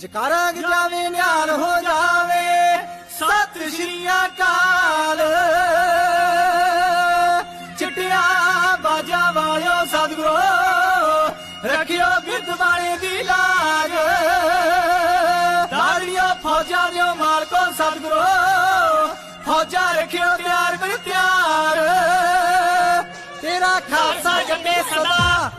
ਜਕਾਰਾ ਜਾਵੇ, ਨਿਹਾਲ ਹੋ ਜਾਵੇ। ਸਤ ਸ਼੍ਰੀ ਅਕਾਲ। ਚਿੱਟਿਆ ਬਾਜਾ ਵਾਲਿਓ, ਸਤਿਗੁਰੂ, ਰੱਖਿਓ ਬਿਰਧ ਵਾਲੇ ਦੀ ਲਾਜ ਦਾੜੀਆਂ ਫੌਜਾਂ ਦਿਓ ਮਾਲਕੋ, ਸਤਿਗੁਰੂ, ਫੌਜਾਂ ਰੱਖਿਓ ਪਿਆਰ ਬਿਰ ਪਿਆਰ ਤੇਰਾ ਖਾਲਸਾ ਜੰਮੇ ਸਦਾ।